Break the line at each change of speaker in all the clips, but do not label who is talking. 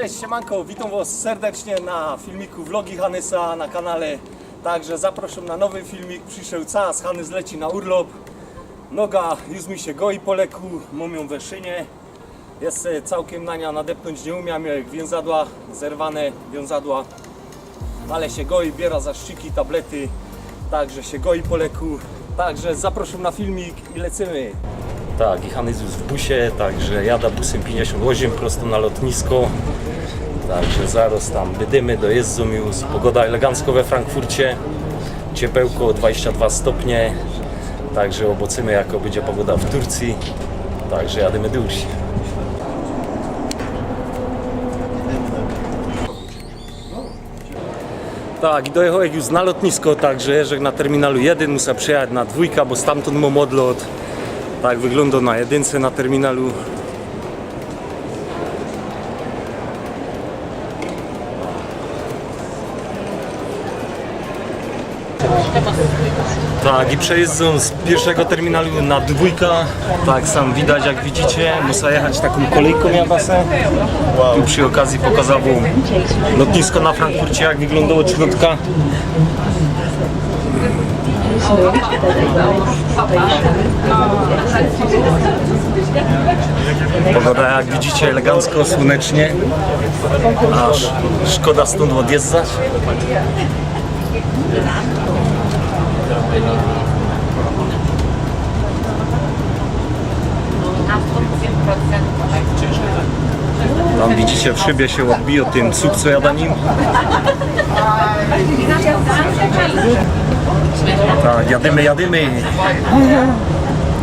Cześć, siemanko, witam was serdecznie na filmiku Vlogi Hanysa na kanale. Także zapraszam na nowy filmik, przyszedł czas, Hanys leci na urlop. Noga już mi się goi po leku, mam ją we szynie. Jest e, całkiem na nią nadepnąć nie umiem, jak wiązadła, zerwane wiązadła. Ale się goi, biera zaszczyki, tablety, także się goi po leku. Także zapraszam na filmik i lecimy. Tak, i Hanys już w busie, także jada busem 58 prosto na lotnisko. Także zaraz tam bydymy, dojeżdżą już. Pogoda elegancko we Frankfurcie. Ciepełko 22 stopnie. Także obocymy jako będzie pogoda w Turcji. Także jadymy dusz. Tak, i dojechałem już na lotnisko, także jeżdżę na terminalu 1, muszę przyjechać na dwójka, bo stamtąd mam odlot. Tak wygląda na jedynce na terminalu. Tak, i przejeżdżą z pierwszego terminalu na dwójka. Tak, sam widać, jak widzicie. Muszę jechać taką kolejką jabasę. Tu przy okazji pokazał wam lotnisko na Frankfurcie, jak wyglądało od środka. Pogoda, jak widzicie, elegancko, słonecznie. Aż szkoda stąd odjeżdżać. Tam widzicie w szybie się odbije tym cuk, co jada nim. Tak, jadymy, jadymy.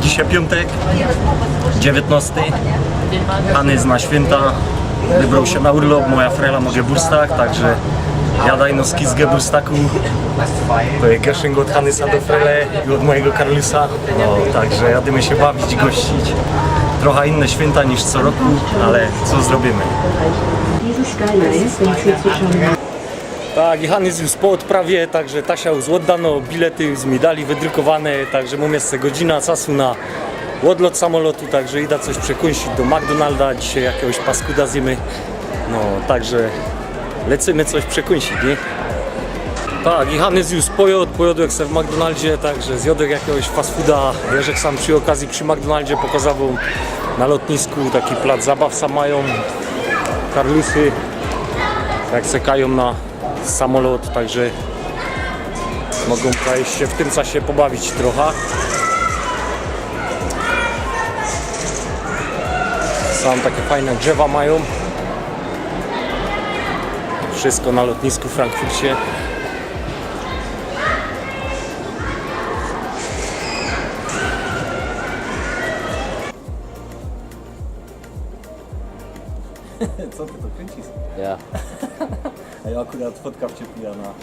Dzisiaj piątek, 19. Hanys na święta. Wybrał się na urlop, moja frela mogę burstak, także jadaj no ski z Geburstaku. To jest Gershing od Hanysa do frele i od mojego Karlusa. No, także jadymy się bawić, gościć. Trochę inne święta niż co roku, ale co zrobimy.
Diese Skyline sind zwischen
Tak, już po odprawie, także Tasia już oddano, bilety już mi dali wydrukowane, także mam jeszcze godzina czasu na odlot samolotu, także idę coś przekąsić do McDonalda, dzisiaj jakiegoś paskuda zjemy, no także lecimy coś przekąsić, nie? Tak, Hanys już pojadł, pojadł jak w McDonaldzie, także zjadł jakiegoś fast fooda, Jerzek sam przy okazji przy McDonaldzie pokazał na lotnisku taki plac zabaw sam mają, Karlusy, jak czekają na samolot, także mogą tutaj się w tym czasie pobawić trochę. Sam takie fajne drzewa mają. Wszystko na lotnisku w Frankfurcie. Co ty to kręcisz?
Ja.
A ja akurat fotka wciepiła na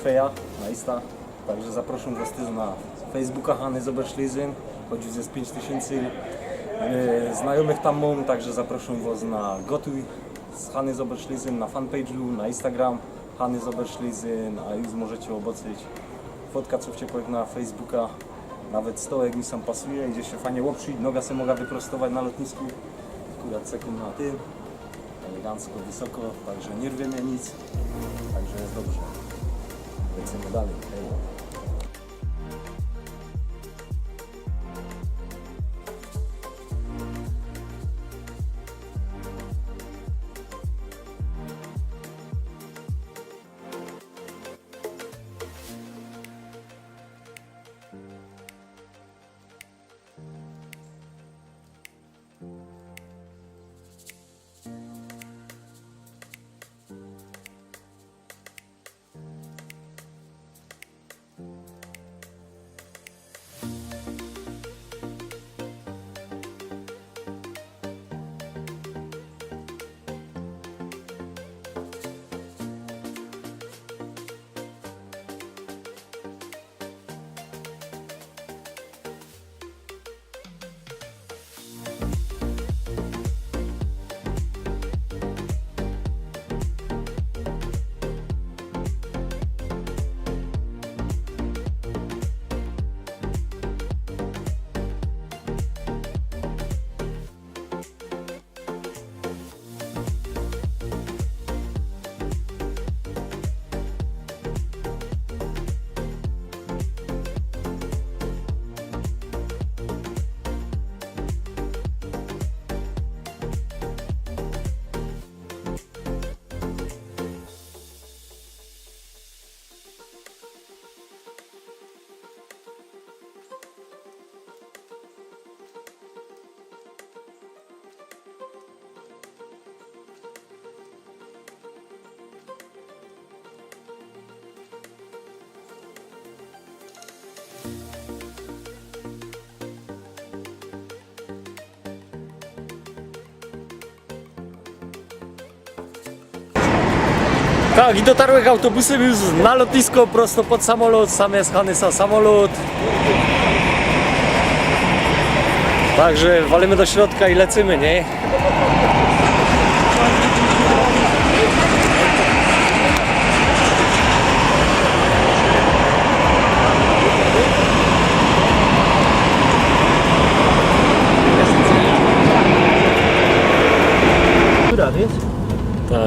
Feja, na Insta. Także zapraszam Was też na Facebooka Hany Zobacz Lizyn. Choć już jest 5000 e, znajomych tam mam, także zapraszam Was na Gotuj z Hany Zobacz Lizyn na fanpage'u, na Instagram Hany Zobacz Lizyn, a już możecie oboczyć fotka co wciepłek na Facebooka. Nawet stołek mi sam pasuje, idzie się fajnie łopszyć, noga sobie mogła wyprostować na lotnisku. Akurat sekund na tym elegancko, wysoko, także nie rwie mnie nic, także jest dobrze. Lecimy dalej. Hej. Tak, i dotarłem autobusem już na lotnisko prosto pod samolot, sam jest Hanysa samolot. Także walimy do środka i lecimy, nie?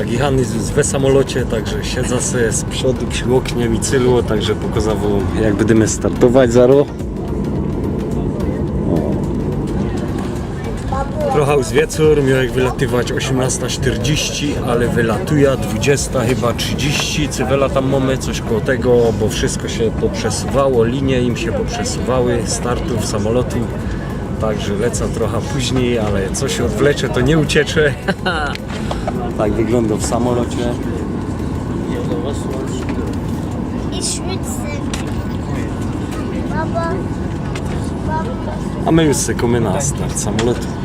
Tak, i Han jest w samolocie, także siedzę sobie z przodu przy oknie mi cylu, także pokazał jak będziemy startować zaro. Trochę już miał jak wylatywać 18.40, ale wylatuje 20 chyba 30, cywela tam mamy, coś koło tego, bo wszystko się poprzesuwało, linie im się poprzesuwały, startów samolotu, także lecę trochę później, ale co się odwlecze to nie uciecze. tak wygląda w samolocie.
Baba. Baba.
A my już sekamy na start samolotu.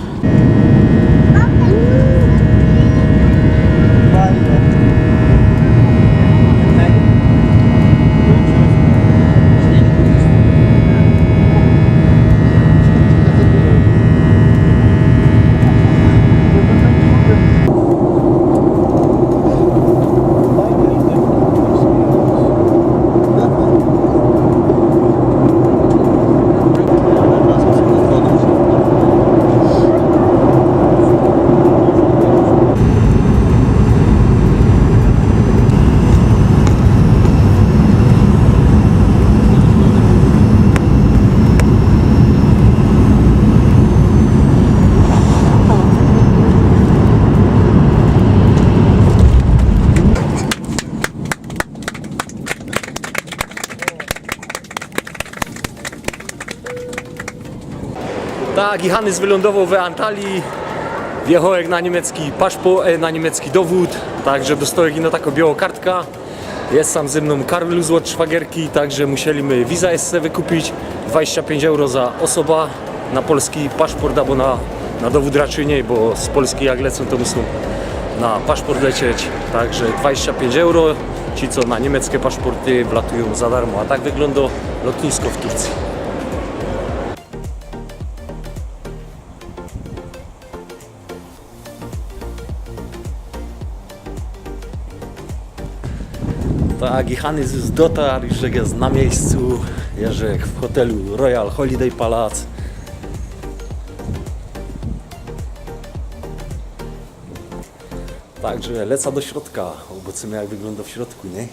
Tak, i Hanys wylądował w Antalii. Wjechał na niemiecki paszpo, e, na niemiecki dowód, także dostał ino taką białą kartka. Jest sam ze mną Karol z szwagierki, także musieliśmy wiza SC wykupić. 25 euro za osoba na polski paszport albo na, na dowód raczej nie, bo z Polski jak lecą to muszą na paszport lecieć. Także 25 euro. Ci co na niemieckie paszporty wlatują za darmo. A tak wygląda lotnisko w Turcji. Tak, i Hanys już dotarł, jak jest na miejscu, Jerzek w hotelu Royal Holiday Palace. Także lecę do środka, zobaczymy jak wygląda w środku, nie?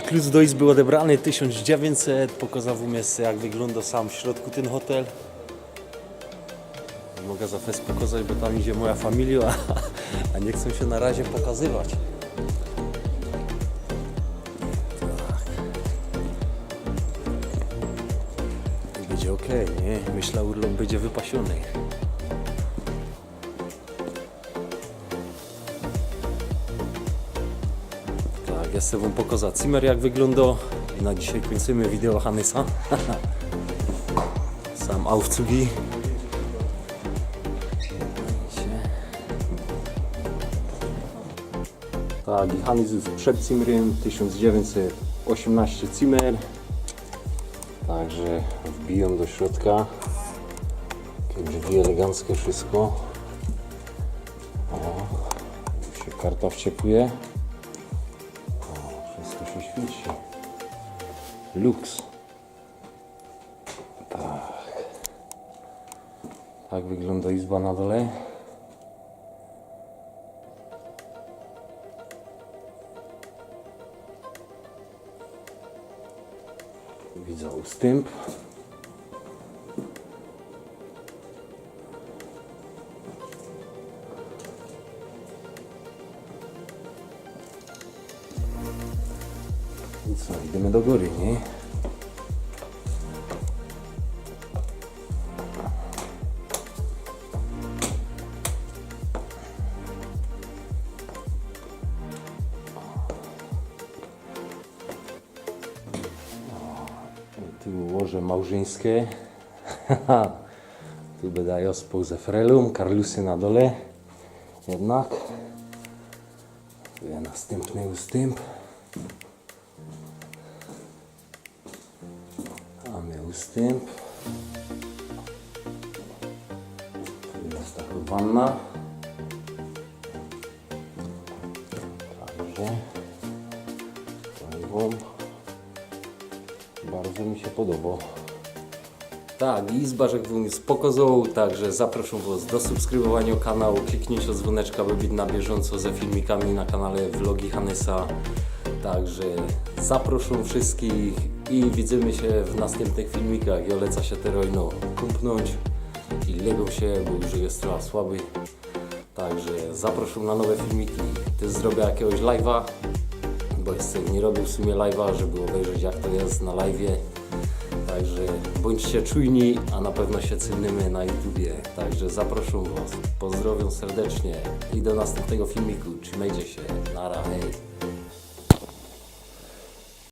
Klucz do izby odebrany 1900, pokazał mi jak wygląda sam w środku ten hotel. Mogę za fest pokazać, bo tam idzie moja familia, a, nie chcą się na razie pokazywać. Tak. Będzie ok, nie? Myślę, urlop będzie wypasiony. Ja chcę wam pokazać Zimmer jak wygląda i na dzisiaj kończymy wideo Hanysa. Sam Aufzugi. Tak, i Hanys jest przed Zimmerem, 1918 Zimmer. Także wbiją do środka. Takie drzwi eleganckie wszystko. O, się karta wciepuje. Lux. Tak. Tak wygląda izba na dole. Widzę ustęp. I co, idziemy do góry, nie? Tu łoże małżeńskie. tu ospał ze frelum, karlusy na dole. Jednak. Tu jest następny ustęp. Ustęp. Tu jest taka wanna. Także. Bardzo mi się podoba. Tak, i Zbarzek był mi spokozał, także zapraszam Was do subskrybowania kanału, kliknijcie dzwoneczka, by być na bieżąco ze filmikami na kanale Vlogi Hanesa. Także zapraszam wszystkich i widzimy się w następnych filmikach. Ja lecę się teraz no, kumpnąć i legą się, bo już jest trochę słaby. Także zapraszam na nowe filmiki. Też zrobię jakiegoś live'a, bo jeszcze nie robił w sumie live'a, żeby obejrzeć jak to jest na live'ie. Także bądźcie czujni, a na pewno się cynimy na YouTubie. Także zapraszam Was. Pozdrawiam serdecznie i do następnego filmiku. Trzymajcie się. Nara, hej.